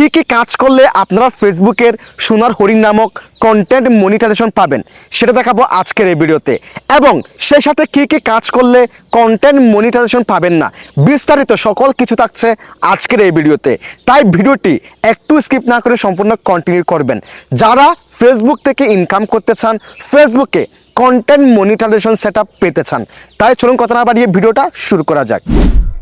কি কি কাজ করলে আপনারা ফেসবুকের সোনার হরিণ নামক কন্টেন্ট মনিটাইজেশন পাবেন, সেটা দেখাবো আজকের এই ভিডিওতে। এবং সেই সাথে কি কি কাজ করলে কন্টেন্ট মনিটাইজেশন পাবেন না, বিস্তারিত সকল কিছু থাকছে আজকের এই ভিডিওতে। তাই ভিডিওটি একটু স্কিপ না করে সম্পূর্ণ কন্টিনিউ করবেন। যারা ফেসবুক থেকে ইনকাম করতে চান ফেসবুকে কন্টেন্ট মনিটাইজেশন সেট পেতে চান, তাই চলুন কথা না বাড়িয়ে ভিডিওটা শুরু করা যাক।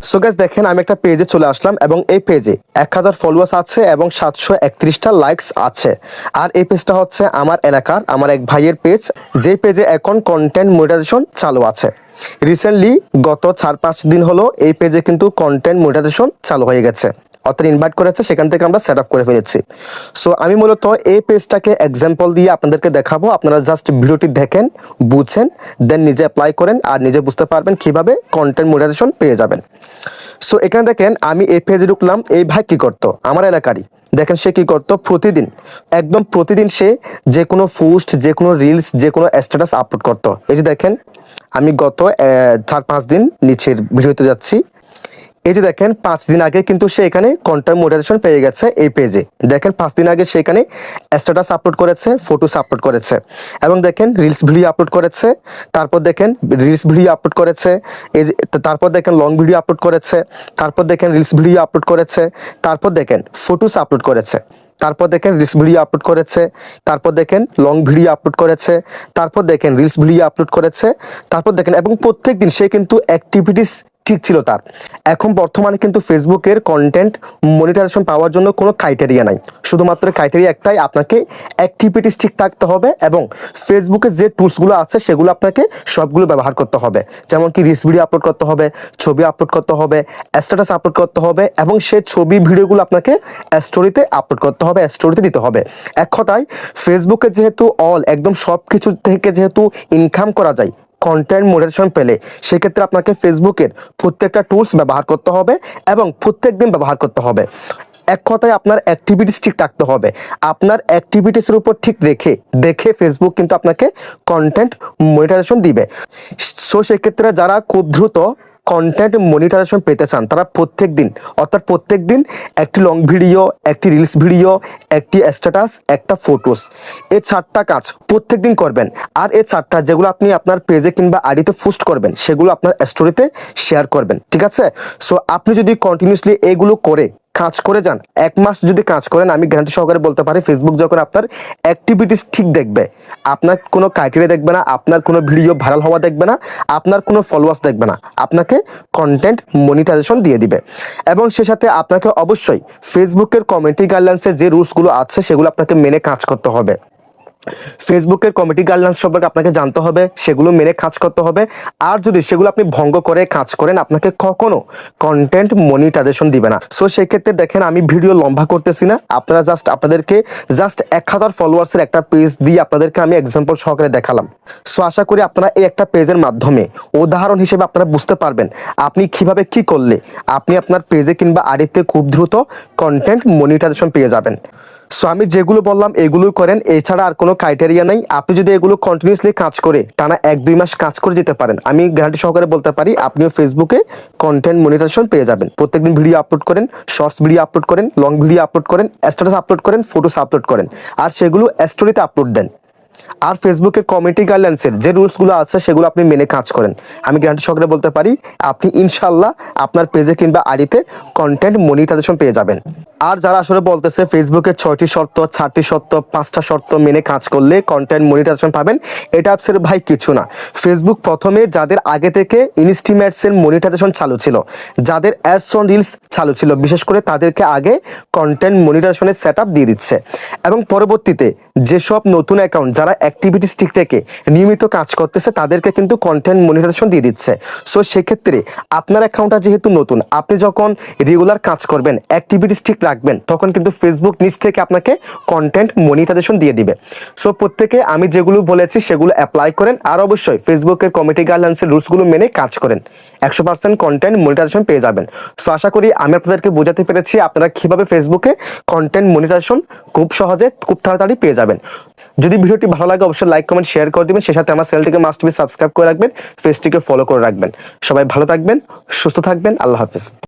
সো গ্যাস দেখেন, আমি একটা পেজে চলে আসলাম এবং এই পেজে এক হাজার ফলোয়ার্স আছে এবং সাতশো একত্রিশটা লাইকস আছে। আর এই পেজটা হচ্ছে আমার এলাকার, আমার এক ভাইয়ের পেজ যে পেজে এখন কন্টেন্ট মনিটাইজেশন চালু আছে। রিসেন্টলি গত চার পাঁচ দিন হলো এই পেজে কিন্তু কন্টেন্ট মনিটাইজেশন চালু হয়ে গেছে। অর্থাৎ ইনভাইট করেছে, সেখান থেকে আমরা সেট আপ করে ফেলেছি। সো আমি মূলত এই পেজটাকে এক্সাম্পল দিয়ে আপনাদেরকে দেখাবো। আপনারা জাস্ট ভিডিওটি দেখেন বুঝছেন দেন নিজে অ্যাপ্লাই করেন আর নিজে বুঝতে পারবেন কীভাবে কন্টেন্ট মোডারেশন পেয়ে যাবেন। সো এখানে দেখেন, আমি এই পেজে ঢুকলাম, এই ভাই কি করতো? আমার এলাকারই। দেখেন সে কি করতো? প্রতিদিন, একদম প্রতিদিন সে যে কোনো পোস্ট যে কোনো রিলস যে কোনো স্ট্যাটাস আপলোড করতো। এই যে দেখেন, আমি গত চার পাঁচ দিন নিচের ভিডিওতে যাচ্ছি। এই যে দেখেন, পাঁচ দিন আগে কিন্তু সে এখানে কন্টেন্ট মোডারেশন পেয়ে গেছে এই পেজে দেখেন, পাঁচ দিন আগে সে এখানে স্ট্যাটাস আপলোড করেছে ফটোস আপলোড করেছে। এবং দেখেন রিলস ভিডিও আপলোড করেছে, তারপর দেখেন রিলস ভিডিও আপলোড করেছে, এই যে তারপর দেখেন লং ভিডিও আপলোড করেছে, তারপর দেখেন রিলস ভিডিও আপলোড করেছে, তারপর দেখেন ফটোস আপলোড করেছে। তারপর দেখেন রিলস ভিডিও আপলোড করেছে, তারপর দেখেন লং ভিডিও আপলোড করেছে, তারপর দেখেন রিলস ভিডিও আপলোড করেছে, তারপর দেখেন, এবং প্রত্যেক দিন সে কিন্তু অ্যাক্টিভিটিস ঠিক ছিল তার। এখন বর্তমানে কিন্তু ফেসবুকের কন্টেন্ট মনিটাইজেশন পাওয়ার জন্য কোনো ক্রাইটেরিয়া নাই। শুধুমাত্র ক্রাইটেরিয়া একটাই, আপনাকে অ্যাক্টিভিটিস ঠিক থাকতে হবে এবং ফেসবুকে যে টুলসগুলো আছে, সেগুলো আপনাকে সবগুলো ব্যবহার করতে হবে। যেমন কি রিলস ভিডিও আপলোড করতে হবে, ছবি আপলোড করতে হবে স্ট্যাটাস আপলোড করতে হবে এবং সেই ছবি ভিডিওগুলো আপনাকে স্টোরিতে আপলোড করতে হবে স্টোরিতে দিতে হবে। এক কথায় ফেসবুকে যেহেতু অল একদম সব কিছু থেকে যেহেতু ইনকাম করা যায় কন্টেন্ট মোডারেশন পেলে সেক্ষেত্রে আপনাকে ফেসবুকের প্রত্যেকটা টুলস ব্যবহার করতে হবে এবং প্রত্যেক দিন ব্যবহার করতে হবে। এক কথায় আপনার অ্যাক্টিভিটিস ঠিক রাখতে হবে। আপনার অ্যাক্টিভিটিসের উপর ঠিক রেখে, দেখে ফেসবুক কিন্তু আপনাকে কন্টেন্ট মনিটাইজেশন দিবে। সো সেক্ষেত্রে যারা খুব দ্রুত কন্টেন্ট মনিটাইজেশন পেতে চান, তারা প্রত্যেক দিন অর্থাৎ প্রত্যেক দিন একটি লং ভিডিও একটি রিলস ভিডিও একটি স্ট্যাটাস একটা ফটোস এই চারটা কাজ প্রত্যেক দিন করবেন। আর এই চারটা যেগুলো আপনি আপনার পেজে কিংবা আইডিতে পোস্ট করবেন, সেগুলো আপনার স্টোরিতে শেয়ার করবেন, ঠিক আছে? সো আপনি যদি কন্টিনিউসলি এগুলো করে কাজ করে যান, এক মাস যদি কাজ করেন, আমি গ্যারান্টি সহকারে বলতে পারি ফেসবুক যখন আপনার অ্যাক্টিভিটিস ঠিক দেখবে, আপনার কোনো ক্রাইটেরিয়া দেখবে না, আপনার কোনো ভিডিও ভাইরাল হওয়া দেখবে না, আপনার কোনো ফলোয়ার্স দেখবে না, আপনাকে কন্টেন্ট মনিটাইজেশন দিয়ে দিবে। এবং সে সাথে আপনাকে অবশ্যই ফেসবুকের কমিউনিটি গাইডলাইন্সের যে রুলসগুলো আছে, সেগুলো আপনাকে মেনে কাজ করতে হবে। ফেসবুকের কমিটি গাইডলাইন্স সম্পর্কে আপনাকে জানতে হবে, সেগুলো মেনে কাজ করতে হবে। আর যদি সেগুলো আপনি ভঙ্গ করে কাজ করেন, আপনাকে কখনো কন্টেন্ট মনিটাইজেশন দিবে না। সো সেক্ষেত্রে দেখেন, আমি ভিডিও লম্বা করতেছি না। আপনারা জাস্ট আপনাদেরকে জাস্ট এক হাজার ফলোয়ার্সের একটা পেজ দিয়ে আপনাদেরকে আমি এক্সাম্পল সহকারে দেখালাম। সো আশা করি আপনারা এই একটা পেজের মাধ্যমে উদাহরণ হিসেবে আপনারা বুঝতে পারবেন আপনি কীভাবে কি করলে আপনি আপনার পেজে কিংবা আড়িতে খুব দ্রুত কন্টেন্ট মনিটাইজেশন পেয়ে যাবেন। সো আমি যেগুলো বললাম এগুলো করেন। এছাড়া আর কোনো ক্রাইটেরিয়া নাই। আপনি যদি এগুলো কন্টিনিউসলি কাজ করে, টানা এক, দুই মাস কাজ করে যেতে পারেন। আমি গ্যারান্টি সহকারে বলতে পারি, আপনিও ফেসবুকে কন্টেন্ট মনিটাইজেশন পেয়ে যাবেন। প্রত্যেকদিন ভিডিও আপলোড করেন শর্টস ভিডিও আপলোড করেন লং ভিডিও আপলোড করেন স্ট্যাটাস আপলোড করেন ফটোস আপলোড করেন। আর সেগুলো স্টোরিতে আপলোড দেন। আর ফেসবুকের কমিউনিটি গাইডলাইন্সের যে রুলসগুলো আছে, সেগুলো আপনি মেনে কাজ করেন। আমি গ্যারান্টি সহকারে বলতে পারি, আপনি ইনশাল্লাহ আপনার পেজে কিংবা আইডিতে কন্টেন্ট মনিটাইজেশন পেয়ে যাবেন। আর যারা আসলে বলতেছে ফেসবুকের ছয়টি শর্ত, চারটি শর্ত, পাঁচটা শর্ত মেনে কাজ করলে কন্টেন্ট মনিটাইজেশন পাবেন, এটা আপনার ভাই কিছু না। ফেসবুক প্রথমে যাদের আগে থেকে ইনস্টিমেটসের মনিটাইজেশন চালু ছিল, যাদের অ্যাডস অন রিলস চালু ছিল, বিশেষ করে তাদেরকে আগে কন্টেন্ট মনিটাইজেশনের সেট দিয়ে দিচ্ছে। এবং পরবর্তীতে যেসব নতুন অ্যাকাউন্ট যারা অ্যাক্টিভিটিস ঠিক নিয়মিত কাজ করতেছে, তাদেরকে কিন্তু কন্টেন্ট মনিটাইজেশন দিয়ে দিচ্ছে। সো সেক্ষেত্রে আপনার অ্যাকাউন্টটা যেহেতু নতুন, আপনি যখন রেগুলার কাজ করবেন অ্যাক্টিভিটিস ঠিক রাখবেন, তখন কিন্তু ফেসবুক নিজ থেকে আপনাকে কন্টেন্ট মনিটাইজেশন দিয়ে দিবে। সো প্রত্যেকে আমি যেগুলো বলেছি, সেগুলো অ্যাপ্লাই করেন আর অবশ্যই ফেসবুকের কমিটি গাইডলাইন্সের রুলসগুলো মেনে কাজ করেন। একশো পার্সেন্ট কন্টেন্ট মনিটাইজেশন পেয়ে যাবেন। সো আশা করি আমি আপনাদেরকে বোঝাতে পেরেছি আপনারা কীভাবে ফেসবুকে কন্টেন্ট মনিটাইজেশন খুব সহজে, খুব তাড়াতাড়ি পেয়ে যাবেন। যদি ভিডিওটি ভালো লাগে, অবশ্যই লাইক কমেন্ট শেয়ার করে দিবেন। সে সাথে আমার চ্যানেলটিকে মাস্ট বি সাবস্ক্রাইব করে রাখবেন, ফেসটিকে ফলো করে রাখবেন। সবাই ভালো থাকবেন, সুস্থ থাকবেন। আল্লাহ হাফিজ।